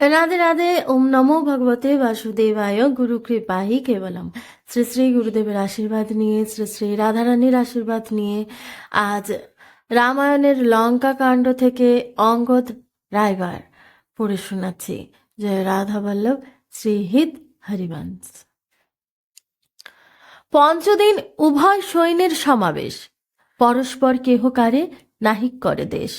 রাধে রাধে ওম নমো ভগবতে বাসুদেবায় গুরু কৃপাহি কেবলম শ্রী শ্রী গুরুদেবের আশীর্বাদ নিয়ে শ্রী শ্রী রাধারানীর আশীর্বাদ নিয়ে আজ রামায়ণের লঙ্কা কাণ্ড থেকে অঙ্গদ রায়বার পড়ে শোনাচ্ছি জয় রাধা বল্লভ শ্রীহিত হরিবংশ। পঞ্চদিন উভয় সৈন্যের সমাবেশ। পরস্পর কেহকারে নাহিক করে দেশ।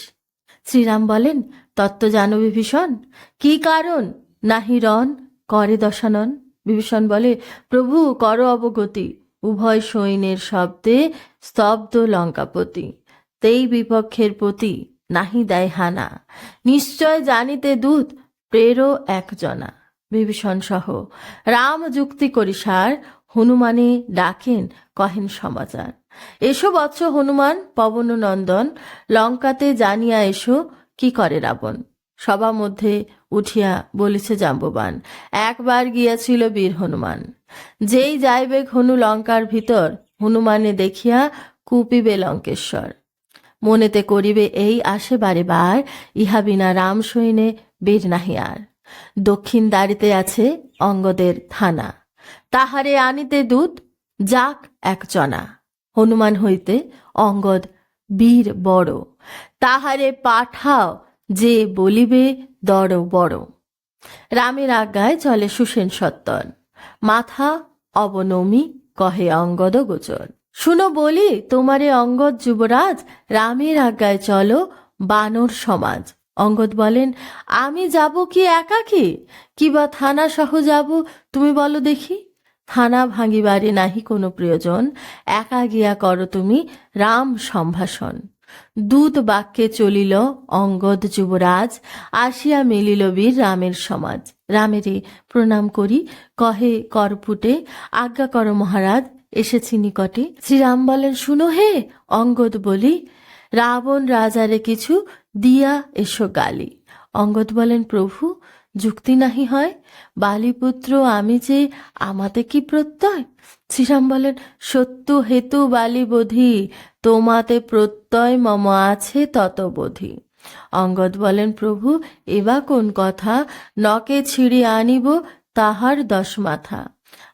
শ্রীরাম বলেন তত্ত্ব জানো বিভীষণ? কি কারণ? নাহি রণ, করে দশানন। বিভীষণ বলে, প্রভু, কর অবগতি। উভয় সৈন্যের শব্দে স্তব্ধ লঙ্কাপতি। তেই বিপক্ষের প্রতি নাহি দেয় হানা নিশ্চয় জানিতে দূত প্রের একজনা। বিভীষণ সহ, রাম যুক্তি করি সার, হনুমানে ডাকেন, কহেন সমাচার। এসো বৎস হনুমান পবন নন্দন লঙ্কাতে জানিয়া এসো কি করে রাবণ? সভা মধ্যে উঠিয়া বলিছে জাম্ববান, একবার গিয়াছিল বীর হনুমান। যেই যাইবে হনু লঙ্কার ভিতর, হনুমানে দেখিয়া কুপিবে লঙ্কেশ্বর। মনেতে করিবে, এই আসে বারে বার ইহা বিনা রাম সৈনে বীর নাহি আর। দক্ষিণ দাঁড়িতে আছে অঙ্গদের থানা। তাহারে আনিতে দূত, যাক একজনা হনুমান হইতে অঙ্গদ বীর বড়। তাহারে পাঠাও যে বলিবে দড় বড়। রামের আজ্ঞায় চলে সুসেন সত্তর। মাথা অবনমি কহে অঙ্গদ গোচর। শুনো বলি, তোমারে অঙ্গদ যুবরাজ, রামের আজ্ঞায় চলো বানর সমাজ। অঙ্গদ বলেন, আমি যাব কি একাকি? কিবা থানা সহ যাব? তুমি বলো দেখি। থানা ভাঙিবারে নাহি কোনো প্রয়োজন। একা গিয়া করো তুমি রাম সম্ভাষণ। দূত বাক্যে চলিল, অঙ্গদ যুবরাজ, আসিয়া মিলিল বীর রামের সমাজ। রামেরে প্রণাম করি, কহে করপুটে, আজ্ঞা কর মহারাজ, এসেছি নিকটে। শ্রীরাম বলেন, শুনো হে, অঙ্গদ বলি, রাবণ রাজারে কিছু দিয়া এসো গালি। অঙ্গদ বলেন, প্রভু, যুক্তি নাহি হয়? বালিপুত্র, আমি যে আমাতে কি প্রত্যয়? শ্রীরাম বলেন, সত্য হেতু বালি বোধি তোমাতে প্রত্যয় মম আছে তত বোধি অঙ্গদ বলেন, প্রভু এবা কোন কথা? নকে ছিঁড়ে আনিব তাহার দশ মাথা।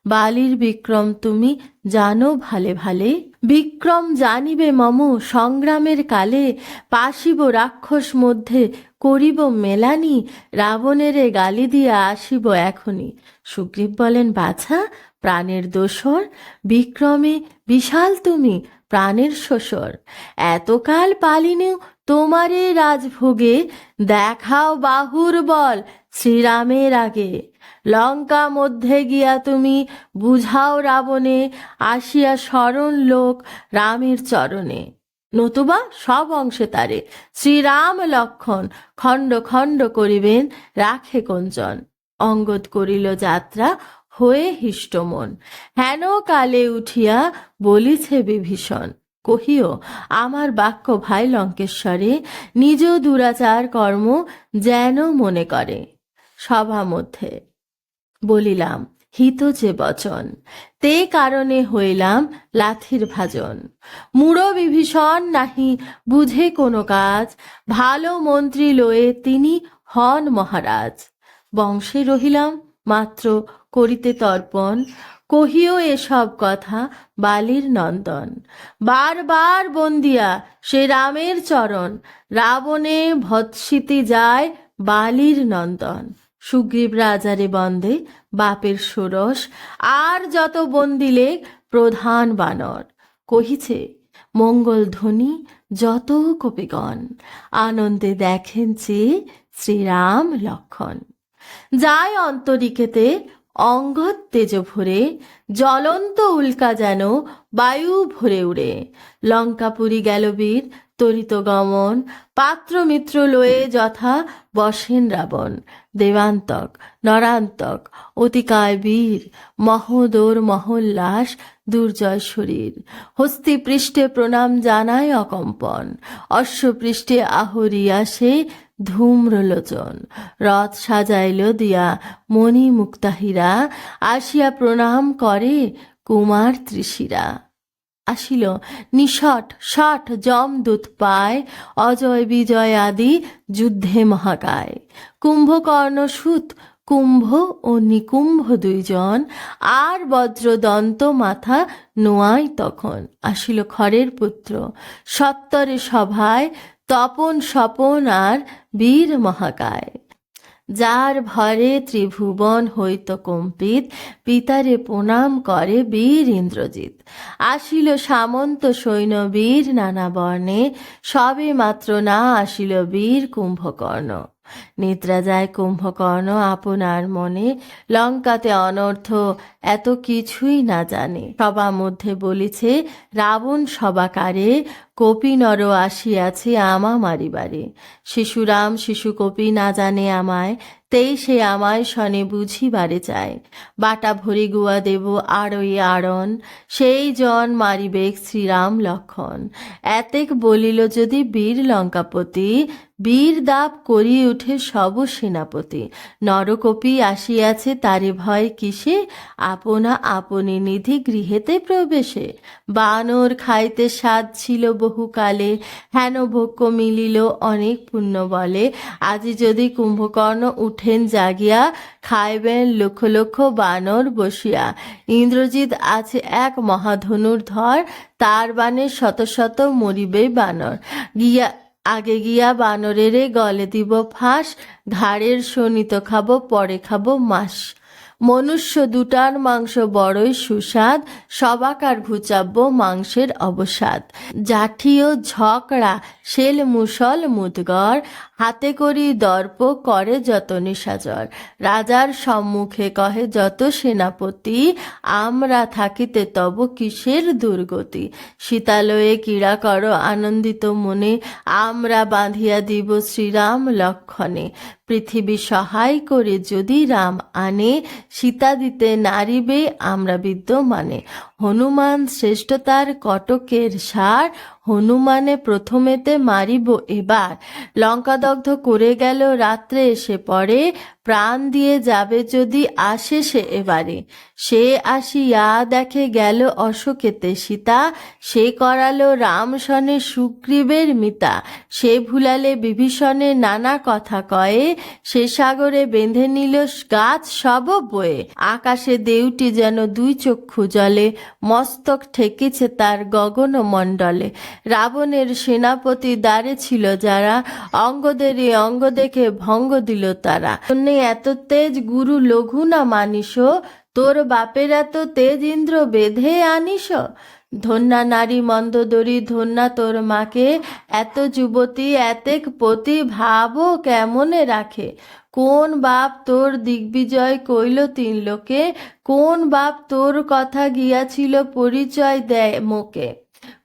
বালির বিক্রম তুমি জানো ভালে ভালে। বিক্রম জানিবে মম সংগ্রামের কালে। পাশিব রাক্ষস মধ্যে করিব মেলানি। রাবণেরে গালি দিয়া আসিব এখনই। সুগ্রীব বলেন, বাছা প্রাণের দোসর বিক্রমে বিশাল তুমি প্রাণের শ্বসর এতকাল পালিনেও তোমারে রাজভোগে, দেখাও বাহুর বল শ্রীরামের আগে। লঙ্কা মধ্যে গিয়া তুমি বুঝাও রাবণে, আসিয়া স্মরণ লোক রামের চরণে। নতুবা সব অংশে তারে শ্রীরাম লক্ষণ খণ্ড খণ্ড করিবেন, রাখে কঞ্চন। অঙ্গদ করিল যাত্রা হয়ে হিষ্টমন। হেন কালে উঠিয়া বলিছে বিভীষণ, কহিও, আমার বাক্য ভাই লঙ্কেশ্বরে, নিজ দুরাচার কর্ম যেন মনে করে। সভা মধ্যে বলিলাম, হিত যে বচন, তে কারণে হইলাম লাথির ভাজন। মূঢ় বিভীষণ নাহি বুঝে কোনো কাজ, ভালো মন্ত্রী লয়ে তিনি হন মহারাজ। বংশে রহিলাম মাত্র করিতে তর্পণ, কহিও এসব কথা বালির নন্দন। বারবার বন্দিয়া, সে রামের চরণ, রাবণে ভৎসিতি যায় বালির নন্দন। সুগ্রীব রাজারে বন্দে বাপের ষোড়শ, আর যত বন্দিলে প্রধান বানর। কহিছে, মঙ্গল ধ্বনি যত কপিগণ, আনন্দে দেখেন যে শ্রীরাম লক্ষণ। যায় অন্তরিকেতে অঙ্গদ তেজ ভরে, জ্বলন্ত উল্কা যেন বায়ু ভরে উড়ে। লঙ্কাপুরী গেল বীর তরিত গমন পাত্র মিত্র লয়ে যথা বসেন রাবণ। দেবান্তক, নরান্তক, অতিকায় বীর, মহোদর মহল্লাস দুর্জয় শরীর। হস্তি পৃষ্ঠে প্রণাম জানায় অকম্পন। অশ্বপৃষ্ঠে আহরি আসে ধূম্রলোচন। রথ সাজাইল দিয়া মণি মুক্তাহীরা আসিয়া প্রণাম করে কুমার ত্রিশিরা। আসিল নিষট ষট যমদূত পায়, অজয়, বিজয় আদি যুদ্ধে মহাকায়। কুম্ভকর্ণ সুত, কুম্ভ ও নিকুম্ভ দুইজন, আর বজ্রদন্ত মাথা নোয়াই তখন। আসিল খরের পুত্র, সত্তরে সভায় তপন স্বপন আর বীর মহাকায়। যার ভরে ত্রিভুবন হইত কম্পিত, পিতারে প্রণাম করে বীর ইন্দ্রজিৎ। আসিল সামন্ত সৈন্য বীর নানা বর্ণে, সবে মাত্র না আসিল বীর কুম্ভকর্ণ। নিদ্রা যায় কুম্ভকর্ণ আপনার মনে, লঙ্কাতে অনর্থ এত কিছুই না জানে। সবা মধ্যে বলিছে, রাবণ সবাকারে কপিনর আসিয়াছে আমা মারিবারে শিশুরাম, শিশু কপি না জানে আমায়, তেই সে আমায় শনে বুঝিবারে চায়। বাটা ভরি গুয়া দেব আড়ই আড়ন সেই জন মারিবেক শ্রীরাম লক্ষণ। এতেক বলিল যদি বীর লঙ্কাপতি, বীর দাপ করি উঠে সব সেনাপতি। নরকপি আসিয়াছে তারে ভয় কিসে? আপনা আপনি নিধি গৃহেতে প্রবেশে। বানর খাইতে স্বাদ ছিল বহুকালে, হেন ভোগ্য মিলিল অনেক পুণ্য বলে আজি যদি কুম্ভকর্ণ উঠেন জাগিয়া, খাইবেন লক্ষ লক্ষ বানর বসিয়া। ইন্দ্রজিৎ আছে এক মহাধনুর ধর, তার বানে শত শত মরিবে বানর। গিয়া, আগে গিয়া বানরেরে গলে দিব ফাঁস, ঘাড়ের শনিত খাব, পরে খাব মাস। মনুষ্য দুটার মাংস বড়ই সুস্বাদ সবাকার ঘুচাব্য মাংসের অবসাদ। জাঠিও ঝকড়া শেল মুসল মুদগর হাতে করি দর্প করে যত নিশাচর রাজার সম্মুখে কহে, যত সেনাপতি, আমরা থাকিতে তব কিসের দুর্গতি? শীতালয়ে ক্রীড়া কর আনন্দিত মনে, আমরা বাঁধিয়া দিব শ্রীরাম লক্ষণে। পৃথিবী সহায় করে যদি রাম আনে, সীতা দিতে নারিবে আমরা বিদ্যমানে। হনুমান শ্রেষ্ঠতার কটকের সার হনুমানে প্রথমেতে মারিব এবার। লঙ্কাদগ্ধ করে গেল রাত্রে এসে পড়ে প্রাণ দিয়ে যাবে যদি আসে সে এবারে। সে আসিয়া দেখে গেল অশোকেতে সীতা, সে করালো রাম সনে সুগ্রীবের মিতা। সে ভুলালে বিভীষণে নানা কথা কয়ে, সে সাগরে বেঁধে নিল গাছ সব বয়ে। আকাশে দেউটি যেন দুই চক্ষু জলে, মস্তক ঠেকেছে তার গগন মণ্ডলে। রাবণের সেনাপতি দ্বারে ছিল যারা অঙ্গদেরই অঙ্গ দেখে ভঙ্গ দিল তারা। শূন্যে এত তেজ, গুরু লঘু না মানিস? তোর বাপের এত তেজ ইন্দ্র বেঁধে আনিস? ধন্যা নারী মন্দদরি ধন্যা তোর মাকে। এত যুবতী, এতেক পতি, ভাবো কেমনে রাখে? কোন বাপ তোর দিগ্বিজয় কইল তিন লোকে? কোন বাপ তোর কথা গিয়াছিল পরিচয় দেয় মোকে?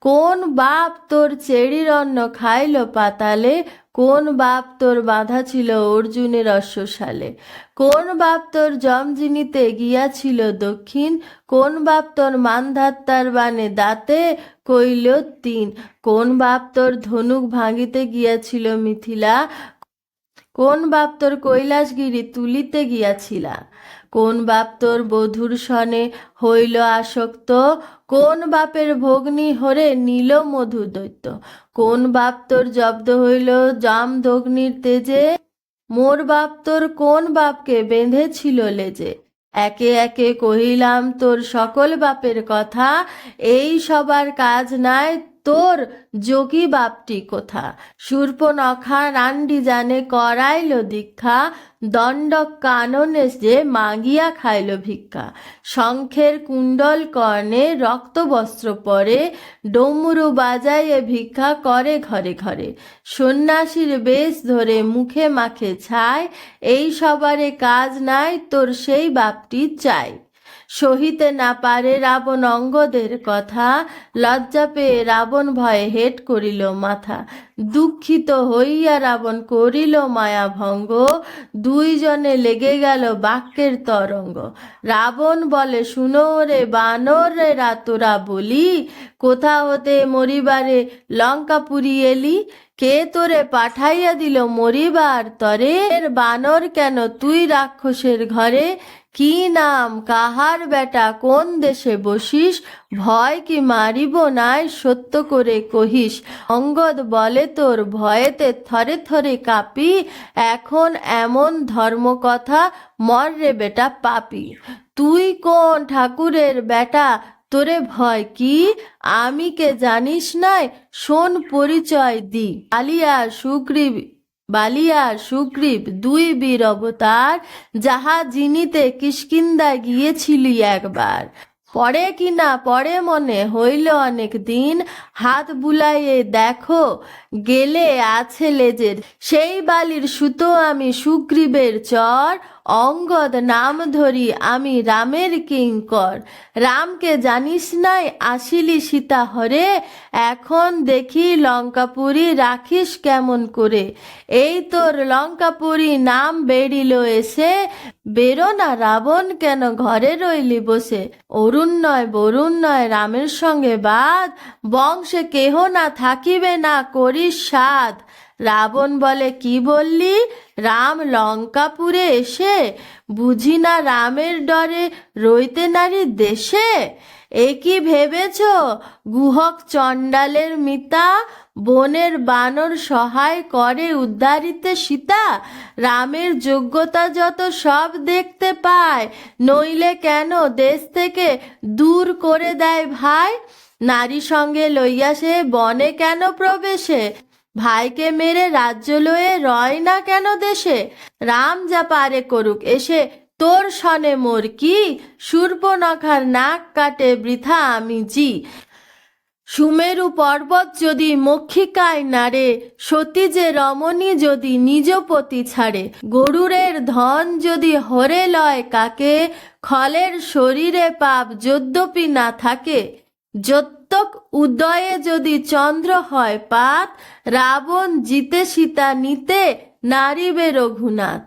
কোন বাপ তোর চেড়ির অন্ন খাইল পাতালে? কোন বাপ তোর বাঁধা ছিল অর্জুনের অশ্বশালে? কোন বাপ তোর জমজিনিতে গিয়াছিল দক্ষিণ? কোন বাপ তোর মানধাত্তার বানে দাঁতে কইল তিন? কোন বাপ তোর ধনুক ভাঙিতে গিয়াছিল মিথিলা? কোন বাপ তোর কৈলাসগিরি তুলিতে গিয়াছিলা? কোন বাপ তোর বধুর সনে হইল আসক্ত? কোন বাপের ভগ্নী হরে নীল মধু দৈত্য কোন বাপ তোর জব্দ হইল জাম দগ্নির তেজে? মোর বাপ তোর কোন বাপকে বেঁধেছিল লেজে? একে একে কহিলাম তোর সকল বাপের কথা, এই সবার কাজ নাই তোর যোগী বাপটি কোথা? সূর্পনখা রান্ডি জানে করাইল দীক্ষা দণ্ড কাননে যে মাগিয়া খাইল ভিক্ষা। শঙ্খের কুণ্ডল কর্ণে রক্তবস্ত্র পরে ডমরু বাজাইয়ে ভিক্ষা করে ঘরে ঘরে। সন্ন্যাসীর বেশ ধরে মুখে মাখে ছায়, এই সবারে কাজ নাই, তোর সেই বাপটি চাই সহিতে না পারে রাবণ অঙ্গদের কথা। লজ্জা পেয়ে রাবণ ভয়ে হেট করিল মাথা। দুঃখিত হইয়া রাবণ করিল মায়া ভঙ্গ দুইজনে লেগে গেল বাক্যের তরঙ্গ। রাবণ বলে, শুনো রে বানর রে রাতোরা বলি, কোথা হতে মরিবারে লঙ্কাপুরি এলি? কে তোরে পাঠাইয়া দিল মরিবার তরে? বানর কেন তুই রাক্ষসের ঘরে? কি নাম? কাহার বেটা? কোন দেশে বসিস? ভয় কি মারিব নাই? সত্য করে কহিস। অঙ্গদ বলে, তোর ভয়েতে থরে থরে কাঁপি। এখন এমন ধর্মকথা, মর রে বেটা পাপি। তুই কোন ঠাকুরের বেটা? তোরে ভয় কি? আমি কে জানিস নাই? শোন পরিচয় দি। আলিয়া সুগ্রীব বালিয়া সুগ্রীব দুই বীর অবতার, যাহা জিনিতে কিষ্কিন্দা গিয়েছিলি একবার। পরে কিনা পরে মনে হইল অনেক দিন, হাত বুলাইয়ে দেখো, গেলে আছে লেজের। সেই বালির সুতো আমি সুগ্রীবের চর অঙ্গদ নাম ধরি আমি রামের কিঙ্কর। রামকে জানিস নাই, আসিলি সীতা হরে এখন দেখি লঙ্কাপুরি রাখিস কেমন করে। এই তোর লঙ্কাপুরি নাম বেরিল এসে। বেরো না রাবণ, কেন ঘরে রইলি বসে? অরুণ নয়, বরুণ নয়, রামের সঙ্গে বাদ। বংশে কেহ না থাকিবে না, করিস সাধ। রাবণ বলে, কি বললি? রাম লঙ্কাপুরে এসে বুঝি না রামের ডরে রইতে নারী দেশে? এ কি ভেবেছ? গুহক চণ্ডালের মিতা, বনের বানর সহায় করে উদ্ধারিতে সীতা? রামের যোগ্যতা যত সব দেখতে পায়, নইলে কেন দেশ থেকে দূর করে দেয় ভাই? নারী সঙ্গে লইয়া সে বনে কেন প্রবেশে? ভাইকে মেরে রাজ্য লয়ে রয় না কেন দেশে? রাম যা পারে করুক এসে। তোর সনে মোর কি? সূর্পনখার নাক কাটে বৃথা আমি জি। সুমেরু পর্বত যদি মক্ষিকায় নারে সতী যে রমণী যদি নিজ পতি ছাড়ে, গরুরের ধন যদি হরে লয় কাকে? খলের শরীরে পাপ যদ্যপি না থাকে যত্তক উদয়ে যদি চন্দ্র হয় পাত, রাবণ জিতে সীতা নিতে নারিবে রঘুনাথ।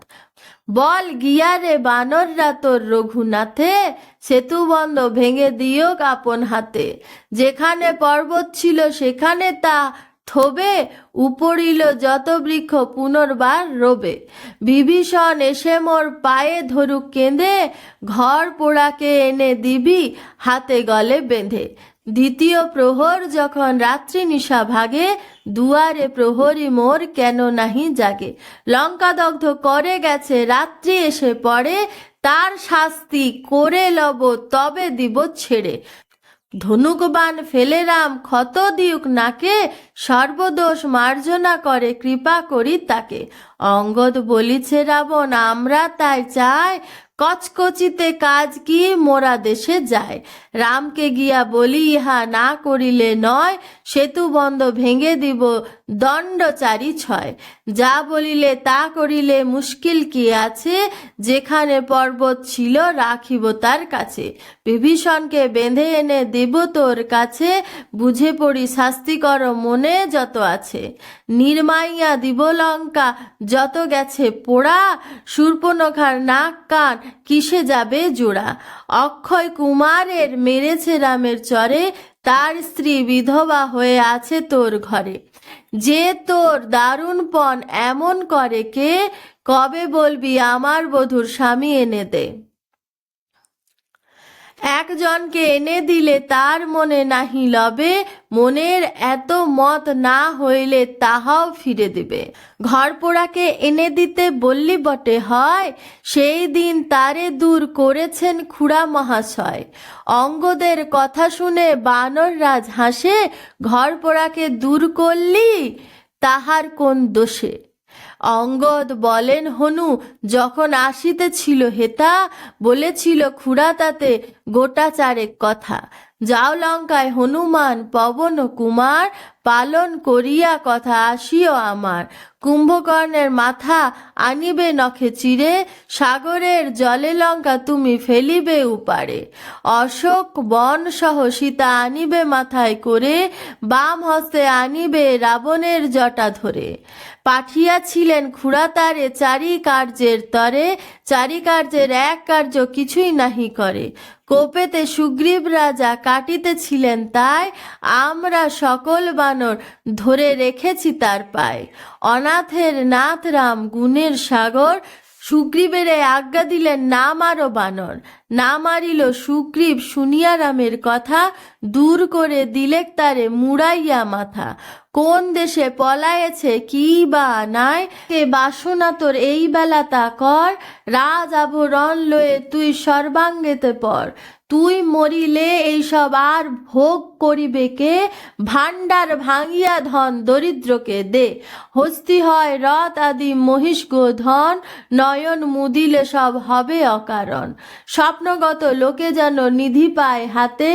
বল গিয়ারে বানররা তোর রঘুনাথে, সেতু বন্ধ ভেঙে দিও আপন হাতে। যেখানে পর্বত ছিল সেখানে তা থবে, উপরিল যত বৃক্ষ পুনর্বার রবে। বিভীষণ এসে মোর পায়ে ধরুক কেঁদে, ঘর পোড়াকে এনে দিবি, হাতে গলে বেঁধে। দ্বিতীয় প্রহর যখন রাত্রি নিশা ভাগে, দুয়ারে প্রহরী মোর কেন নাহি জাগে? লঙ্কাদগ্ধ করে গেছে, রাত্রি এসে পড়ে, তার শাস্তি করে লব, তবে দিব ছেড়ে। ধনুকবান ফেলে রাম, ক্ষত দিউক নাকে, সর্বদোষ মার্জনা করে, কৃপা করি তাকে। অঙ্গদ বলিছে, রাবণ, আমরা তাই চাই কচকচিতে কাজ কি মোরা দেশে যায়। রামকে গিয়া বলি, ইহা না করিলে নয়, সেতু বন্ধ ভেঙে দিব, দণ্ডচারী ছয়। যা বলিলে তা করিলে মুশকিল কি আছে? যেখানে পর্বত ছিল, রাখিব তার কাছে। বিভীষণকে বেঁধে এনে দেব তোর কাছে। বুঝে পড়ি শাস্তি কর মনে যত আছে। নির্মাইয়া দিব লঙ্কা, যত গেছে পোড়া। সূর্পনখার নাক কান, কিসে যাবে জোড়া? অক্ষয় কুমারের মেরেছে রামের চরে। তার স্ত্রী বিধবা হয়ে আছে তোর ঘরে। যে তোর দারুণ পণ এমন করে কে কবে বলবি আমার বধূর স্বামী এনে দে। একজনকে এনে দিলে তার মনে নাহি লবে, মনের এত মত না হইলে তাহাও ফিরে দিবে। ঘর পোড়াকে এনে দিতে বললি বটে, হয়, সেই দিন তারে দূর করেছেন খুড়া মহাশয়। অঙ্গদের কথা শুনে বানর রাজ হাসে ঘর পোড়াকে দূর করলি, তাহার কোন দোষে? অঙ্গদ বলেন হনু যখন আসিতেছিল হেতা বলেছিল খুড়া তাতে গোটা চারেক কথা। যাও লঙ্কায় হনুমান, পবন কুমার পালন করিয়া কথা আসিও আমার। কুম্ভকর্ণের মাথা আনিবে নখে চিরে, সাগরের জলে লঙ্কা তুমি ফেলিবে উপারে। অশোক বন সহ সীতা আনিবে মাথায় করে, বাম হস্তে আনিবে রাবণের জটা ধরে। পাঠিয়াছিলেন খুড়াতারে চারি কার্যের তরে চারি কার্যের এক কার্য কিছুই নাহি করে। কোপেতে সুগ্রীব রাজা কাটিতেছিলেন তাই আমরা সকল বানর ধরে রেখেছি তার পায়। অনাথের নাথ রাম গুণের সাগর সুগ্রীবের আজ্ঞা দিলেন, না মারো বানর। না মারিল সুগ্রীব শুনিয়া রামের কথা দূর করে দিলেক তারে মুড়াইয়া মাথা। কোন দেশে পলায়েছে, কি বা নাই কে বাসনা তোর এই বেলা তা কর। রাজ আভরণ লয়ে তুই সর্বাঙ্গেতে পর। তুই মরিলে এইসব আর ভোগ করিবে কে ভাণ্ডার ভাঙিয়া ধন দরিদ্রকে দে। হস্তি হয় রথ আদি মহিষ গো ধন, নয়ন মুদিলে সব হবে অকারণ। স্বপ্নগত লোকে যেন নিধি পায় হাতে,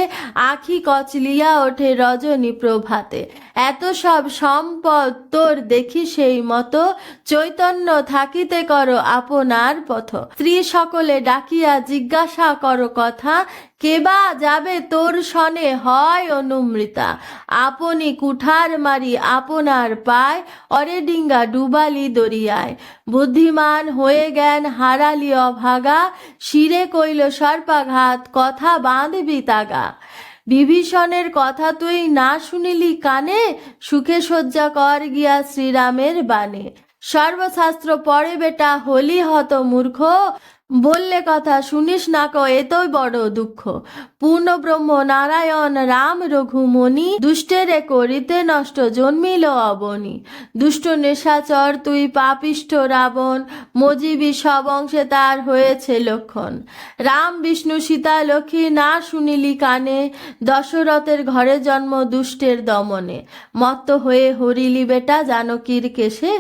আখি কচলিয়া ওঠে রজনী প্রভাতে। এত সব সম্পদ তোর দেখি সেই মতো, চৈতন্য থাকিতে করো আপনার পথ। স্ত্রী সকলে ডাকিয়া জিজ্ঞাসা করো কথা কেবা যাবে তোর সনে? হয় অনুমৃতা। আপনি কুঠার মারি আপনার পায়, অরে ডিঙ্গা ডুবালি দরিয়ায়। বুদ্ধিমান হয়ে জ্ঞান হারালি অভাগা, শিরে কইল সর্পাঘাত, কথা বাঁধবি তাগা। বিভীষণের কথা তুই না শুনিলি কানে? সুখে শয্যা কর গিয়া শ্রীরামের বাণে। সর্বশাস্ত্র পড়ে বেটা, হলি হত মূর্খ। বললে কথা, শুনিস না ক, এতই বড় দুঃখ। পূর্ণ ব্রহ্ম নারায়ণ রাম রঘুমণি, দুষ্টেরে করিতে নষ্ট, জন্মিল অবনি। দুষ্ট নেশাচর তুই পাপিষ্ঠ রাবণ, মজিবি সব অংশে তার হয়েছে লক্ষণ। রাম, বিষ্ণু, সীতা, লক্ষ্মী না শুনিলি কানে, দশরথের ঘরে জন্ম দুষ্টের দমনে। মত্ত হয়ে হরিলি বেটা, জানকীর কেশে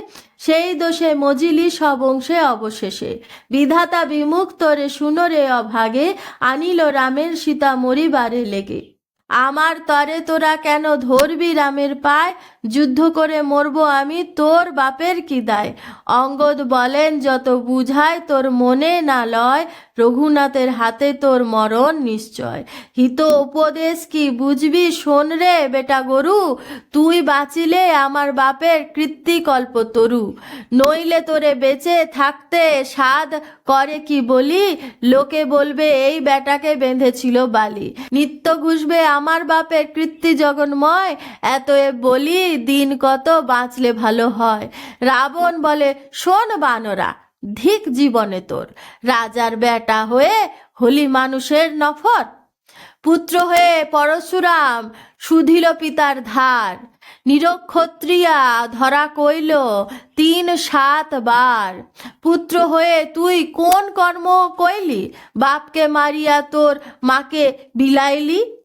সেই দোষে মজিলি সব অংশে অবশেষে। বিধাতা বিমুক্ত রে সুনরে অভাগে, আনিল রামের সীতা মরিবারে লেগে। আমার তরে তোরা কেন ধরবি রামের পায়? যুদ্ধ করে মরবো আমি তোর বাপের কি দায় অঙ্গদ বলেন, যত বুঝায় তোর মনে না লয়, রঘুনাথের হাতে তোর মরণ নিশ্চয়। হিত উপদেশ কি বুঝবি শোন রে বেটা গরু? তুই বাঁচিলে আমার বাপের কৃত্তিকল্প তরু। নইলে তোরে বেঁচে থাকতে সাধ করে কি বলি? লোকে বলবে, এই বেটাকে বেঁধেছিল বালি। নিত্য ঘুষবে আমার বাপের কৃত্তি জগন্ময় এত এ বলি দিন কত বাঁচলে ভালো হয়। রাবণ বলে, শোন বানরা, ধিক জীবনে তোর। রাজার বেটা হয়ে হলি মানুষের নফর। পুত্র হয়ে পরশুরাম, সুধিল পিতার ধার। নিরক্ষত্রিয়া ধরা কইল তিন সাত বার। পুত্র হয়ে তুই কোন কর্ম কইলি? বাপকে মারিয়া তোর মাকে বিলাইলি?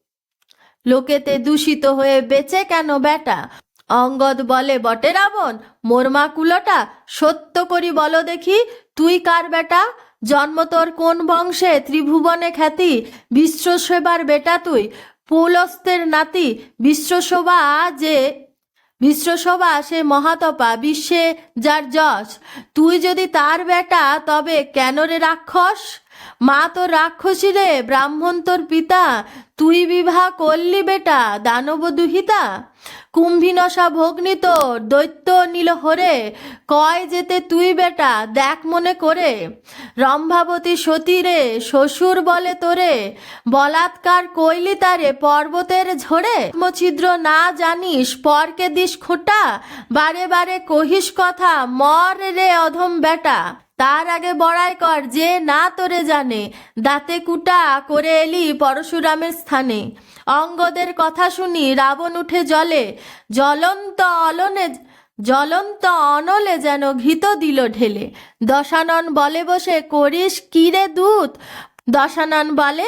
লোকেতে দূষিত হয়ে বেঁচে কেন বেটা? অঙ্গদ বলে, বটে রাবণ, মোর মা কুলোটা, সত্য করি বলো দেখি, তুই কার বেটা? জন্ম তোর কোন বংশে? ত্রিভুবনে খ্যাতি বিশ্বসেবার বেটা তুই। পৌলস্তের নাতি বিশ্বসভা যে বিশ্বসভা সে মহাতপা, বিশ্বে যার যশ। তুই যদি তার বেটা, তবে কেন রে রাক্ষস? মা তোর রাক্ষসী রে, ব্রাহ্মণ তোর পিতা। তুই বিবাহ করলি বেটা, দানব দুহিতা। কুম্ভিনসা ভগ্নি তোর দৈত্য নীল হরে কয় যেতে তুই বেটা, দেখ মনে করে। রম্ভাবতী সতী রে, শ্বশুর বলে তোরে। বলাৎকার কইলি তারে পর্বতের ঝরে। ছিদ্র না জানিস, পরকে দিস খোটা। বারে বারে কহিস কথা, মর রে অধম বেটা। তার আগে বড়াই কর, যে না তোরে জানে। দাঁতে কুটা করে এলি পরশুরামের স্থানে। অঙ্গদের কথা শুনি রাবণ উঠে জলে, জ্বলন্ত অলনে, জ্বলন্ত অনলে যেন ঘৃত দিল ঢেলে। দশানন বলে বসে, করিস কিরে দূত? দশানন বলে,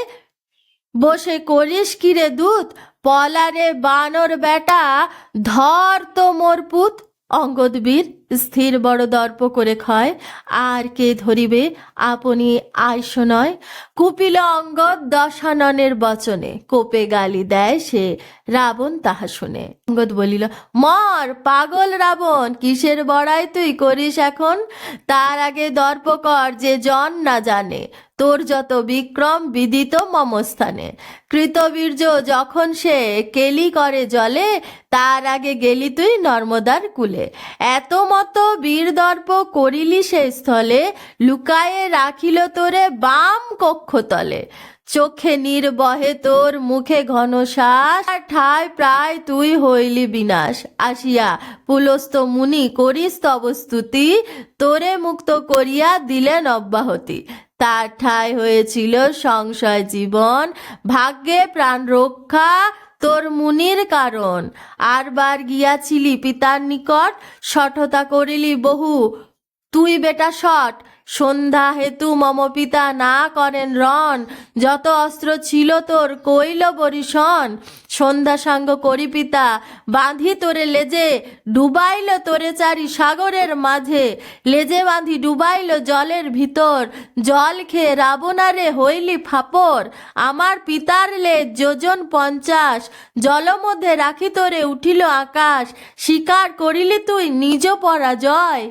বসে করিস কিরে দূত? পলারে বানর বেটা, ধর তো মোর পুত। অঙ্গদবীর স্থির বড় দর্প করে ক্ষয় আর কে ধরিবে? আপনি আইস নয়। কুপিল অঙ্গদ দশাননের বচনে, কোপে গালি দেয় সে, রাবণ তাহা শুনে। অঙ্গদ বলিল, মর, পাগল রাবণ, কিসের বড়াই তুই করিস এখন? তার আগে দর্প কর যে জন না জানে। তোর যত বিক্রম বিদিত মমস্থানে। কৃতবীর্য যখন সে কেলি করে জলে, তার আগে গেলি তুই নর্মদার কুলে। এত মতো বীরদর্প করিলি সে স্থলে, লুকায়ে রাখিল তোরে বাম কক্ষতলে চোখে নির্বহে তোর মুখে ঘন শ্বাস, আর ঠায় প্রায় তুই হইলি বিনাশ। আসিয়া পুলস্ত মুনি করিস তব স্তুতি, তোরে মুক্ত করিয়া দিলেন অব্যাহতি। তার ঠাঁই হয়েছিল সংশয় জীবন, ভাগ্যে প্রাণ রক্ষা তোর মুনির কারণ। আরবার গিয়াছিলি পিতার নিকট, সঠতা করিলি বহু। তুই বেটা শট সন্ধ্যা হেতু মম পিতা না করেন রণ। যত অস্ত্র ছিল তোর, কইল বরিশন। সন্ধ্যা সাঙ্গ করি পিতা, বাঁধি তোরে লেজে, ডুবাইল তোরে চারি সাগরের মাঝে। লেজে বাঁধি ডুবাইল জলের ভিতর। জল খেয়ে রাবণারে হইলি ফাপর। আমার পিতার লেজ যোজন পঞ্চাশ। জলমধ্যে রাখি তোরে, উঠিল আকাশ। স্বীকার করিলি তুই নিজ পরাজয়।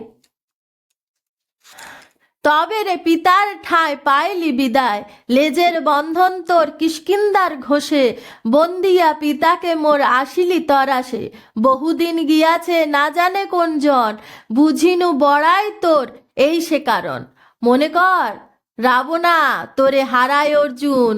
তবে রে পিতার ঠায় পাইলি বিদায়। লেজের বন্ধন তোর কিষ্কিন্দার ঘোষে। বন্দিয়া পিতাকে মোর আসিলি তরাসে বহুদিন গিয়াছে না জানে কোন জন। বুঝিনু বড়াই তোর এই সে কারণ। মনে কর, রাবণা তোরে হারায় অর্জুন।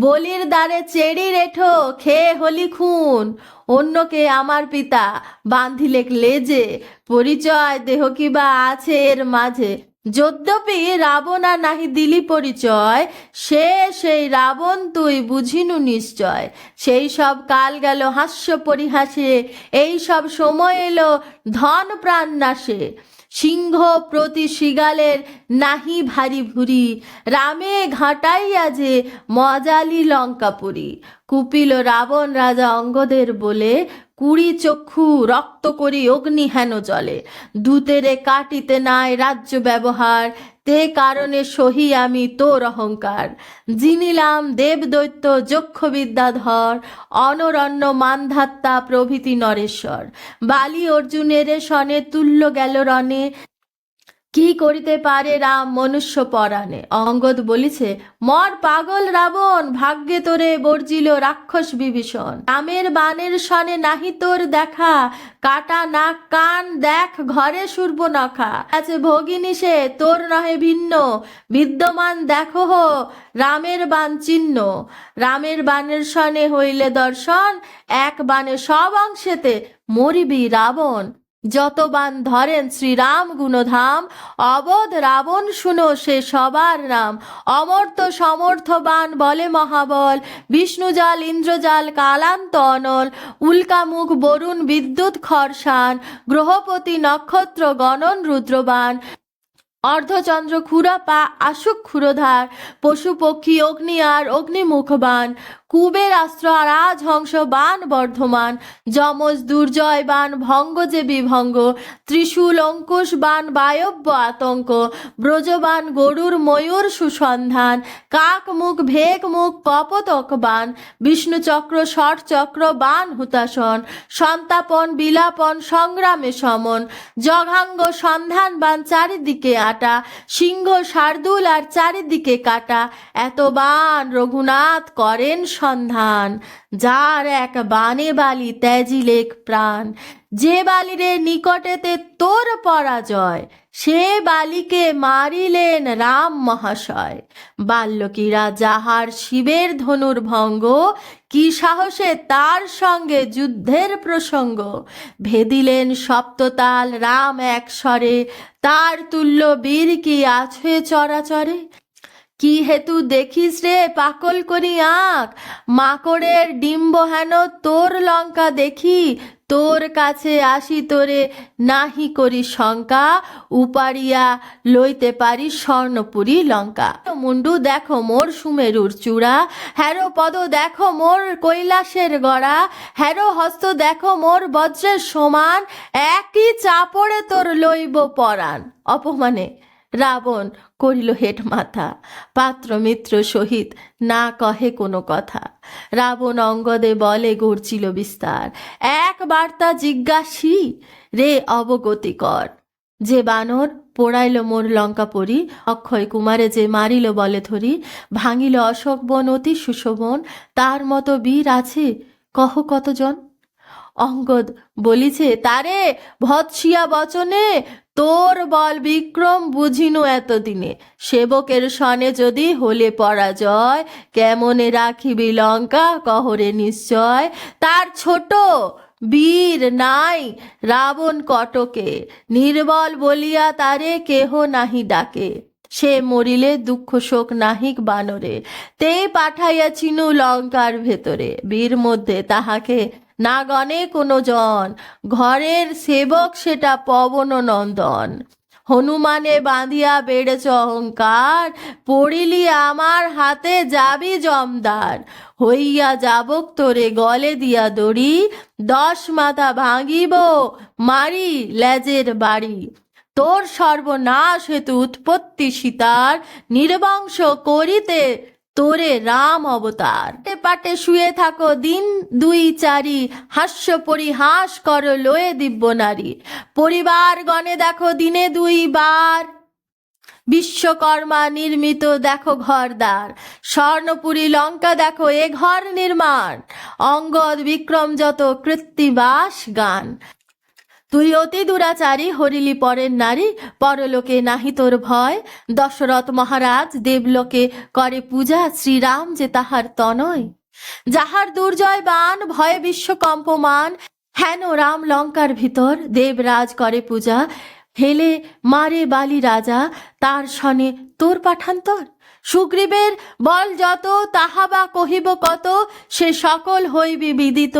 বলির দ্বারে চেড়ি রেঠো, খেয়ে হলি খুন। অন্যকে আমার পিতা বান্ধিলেক লেজে। পরিচয় দেহ কিবা আছে এর মাঝে? যদ্যপি রাবণা নাহি দিলি পরিচয়, সে সেই রাবণ তুই বুঝিনু নিশ্চয়। সেই সব কাল গেল হাস্য পরিহাসে, এই সব সময় এলো ধন প্রাণ নাশে। সিংহ প্রতি শিগালের নাহি ভারী ভুরি, রামে ঘাটাইয়া যে মজালি লঙ্কাপুরী। কুপিল রাবণ রাজা অঙ্গদের বলে কুড়ি চক্ষু রক্ত করি অগ্নি হেন জলে। দূতেরে কাটিতে নাই রাজ্য ব্যবহার, তে কারণে সহি আমি তোর অহংকার। জিনিলাম দেবদৈত্য যক্ষ বিদ্যাধর অনরণ্য মানধাত্তা প্রভৃতি নরেশ্বর। বালি অর্জুনের শনে তুল্য গেল রণে কি করিতে পারে রাম মনুষ্য পরাণে? অঙ্গদ বলিছে, মর পাগল রাবণ, ভাগ্যে তোরে বর্জিল রাক্ষস বিভীষণ। রামের বানের সনে নাহি তোর দেখা, কাটা নাক কান দেখ, ঘরে সুর্বনখা আছে ভগিনী সে, তোর নহে ভিন্ন, বিদ্যমান দেখো হো, রামের বান চিহ্ন। রামের বানের সনে হইলে দর্শন, এক বানে সব অংশেতে মরিবি রাবণ। যত বান ধরেন শ্রীরাম গুণধাম, অবধ রাবণ শুনো সে সবার নাম। অমর্ত সমর্থবান বলে মহাবল, বিষ্ণুজাল, ইন্দ্রজাল, কালান্ত অনল। উল্কামুখ বরুণ, বিদ্যুৎ খরসান গ্রহপতি নক্ষত্র, গণন রুদ্রবান অর্ধচন্দ্র খুরা পা আশুক ক্ষুরধার। পশু পক্ষী, অগ্নি আর অগ্নিমুখবান কুবের অস্ত্র আর আজ হংস বান বর্ধমান। যমজ দুর্জয় বান ভঙ্গ যে বিভঙ্গ। ত্রিশূল অঙ্কুশ বান বায়ব্য আতঙ্ক। ব্রজবান গরুর ময়ূর সুসন্ধান। কাক মুখ ভেক মুখ কপতক বান। বিষ্ণু চক্র ষট চক্র বান হুতাসন সন্তাপন বিলাপন সংগ্রামে সমন। জঘাঙ্গ সন্ধান বান চারিদিকে আটা। সিংহ শার্দুল আর চারিদিকে কাটা। এত বান রঘুনাথ করেন সন্ধান, যার এক বানে বালি ত্যাজি ত্যাজিলেক প্রাণ। যে বালিরে নিকটেতে তোর পরাজয়, সে বালিকে মারিলেন রাম মহাশয়। বাল্যকীরা যাহার শিবের ধনুর ভঙ্গ, কি সাহসে তার সঙ্গে যুদ্ধের প্রসঙ্গ। ভেদিলেন সপ্ততাল রাম এক স্বরে, তার তুল্য বীর কি আছে চরাচরে? কি হেতু দেখিস রে পাকল করি আঁক মাকড়ের ডিম্ব হেন তোর লঙ্কা দেখি। তোর কাছে আসি তোরে নাহি করি শঙ্কা। উপারিয়া লইতে পারি স্বর্ণপুরী লঙ্কা। মুন্ডু দেখো মোর সুমেরুর চূড়া। হ্যারো পদ দেখো মোর কৈলাসের গড়া। হ্যারো হস্ত দেখো মোর বজ্রের সমান। একই চাপড়ে তোর লইব পরাণ। অপমানে রাবণ করিল হেট মাথা পাত্র মিত্র সহিত না কহে কোনো কথা। রাবণ অঙ্গদে বলে গড়ছিল বিস্তার। এক বার্তা জিজ্ঞাসী রে অবগতি কর। যে বানর পোড়াইল মোর লঙ্কা পরি অক্ষয় কুমারে যে মারিল বলে ধরি, ভাঙিল অশোক বন অতি সুশোভন, তার মতো বীর আছে কহ কতজন? অঙ্গদ বলিছে, তারে ভৎসিয়া বচনে তোর বল বিক্রম বুঝিনু এতদিনে। সেবকের সনে যদি হলে পরাজয়, কেমনে রাখিবি লঙ্কা, কহরে নিশ্চয়? তার ছোট বীর নাই রাবণ কটকে, নির্বল বলিয়া তারে কেহ নাহি ডাকে। সে মরিলে দুঃখ শোক নাহিক বানরে। তে পাঠাইয়াছিনু লঙ্কার ভেতরে, বীর মধ্যে তাহাকে না গণে কোনো জন ঘরের সেবক সেটা পবন নন্দন। হনুমানে বাঁধিয়া বেড়েছ অহংকার, পড়িলি আমার হাতে যাবি জমদার। হইয়া যাবক তোরে গলে দিয়া দড়ি, দশ মাথা ভাঙিব মারি লেজের বাড়ি। তোর সর্বনাশ হেতু উৎপত্তি সীতার, নির্বংশ করিতে তোরে রাম অবতার। পাটে শুয়ে থাকো দিন দুই চারি, হাস্য পরিহাস কর লয়ে দিব্য নারী। পরিবার গণে দেখো দিনে দুই বার। বিশ্বকর্মা নির্মিত দেখো ঘরদার স্বর্ণপুরী লঙ্কা দেখো এ ঘর নির্মাণ। অঙ্গদ বিক্রম যত কৃত্তিবাস গান। তুই অতি দুরাচারী হরিলি পরের নারী, পরলোকে নাহি তোর ভয়। দশরথ মহারাজ দেবলোকে করে পূজা শ্রীরাম যে তাহার তনয়। যাহার দুর্জয় বান, ভয়ে বিশ্ব কম্পমান, হেন রাম লঙ্কার ভিতর দেবরাজ করে পূজা। হেলে মারে বালি রাজা, তার সনে তোর পাঠান্তর? সুগ্রীবের, বল যত, তাহা বা কহিব কত, সে সকল হইবি বিদিত।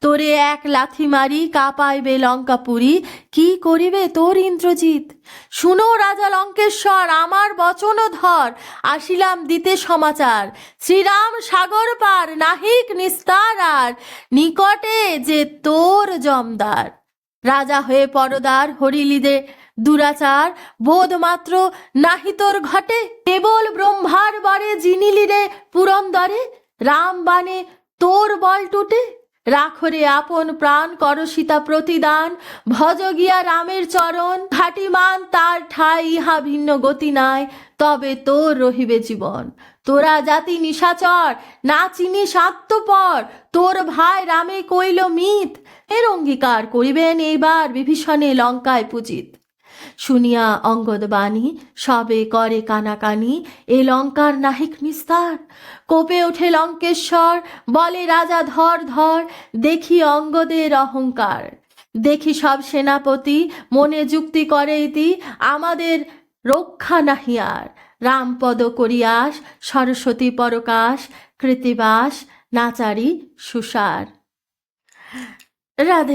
তোরে এক লাথি মারি, কাঁপাইবে লঙ্কাপুরী কি করিবে তোর ইন্দ্রজিৎ? শুনো রাজা লঙ্কেশ্বর, আমার বচন ধর, আসিলাম দিতে সমাচার। শ্রীরাম সাগর পার, নাহিক নিস্তার আর, নিকটে যে তোর জমদার। রাজা হয়ে পরদার হরিলিদে দুরাচার বোধ মাত্র নাহি তোর ঘটে। কেবল ব্রহ্মার বারে জিনিলিরে পুরন্দরে রাম বানে তোর বল টুটে। রাখরে আপন প্রাণ, কর সীতা প্রতিদান। ভজ গিয়া রামের চরণ, ঘাটিমান তার ঠাই, ইহা ভিন্ন গতি নাই। তবে তোর রহিবে জীবন। তোরা জাতি নিশাচর, না চিনি স্বার্থপর। তোর ভাই রামে কইল মিত এর অঙ্গীকার করিবেন এইবার বিভীষণে লঙ্কায় পূজিত। শুনিয়া অঙ্গদ বাণী সবে করে কানাকানি, এ লঙ্কার নাহিক নিস্তার। কোপে ওঠে লঙ্কেশ্বর, বলে রাজা ধর ধর, দেখি অঙ্গদের অহংকার। দেখি সব সেনাপতি, মনে যুক্তি করে ইতি, আমাদের রক্ষা নাহি আর। রামপদ করিয়াস, সরস্বতী পরকাশ, কৃতিবাস, নাচারি সুসার। রাধে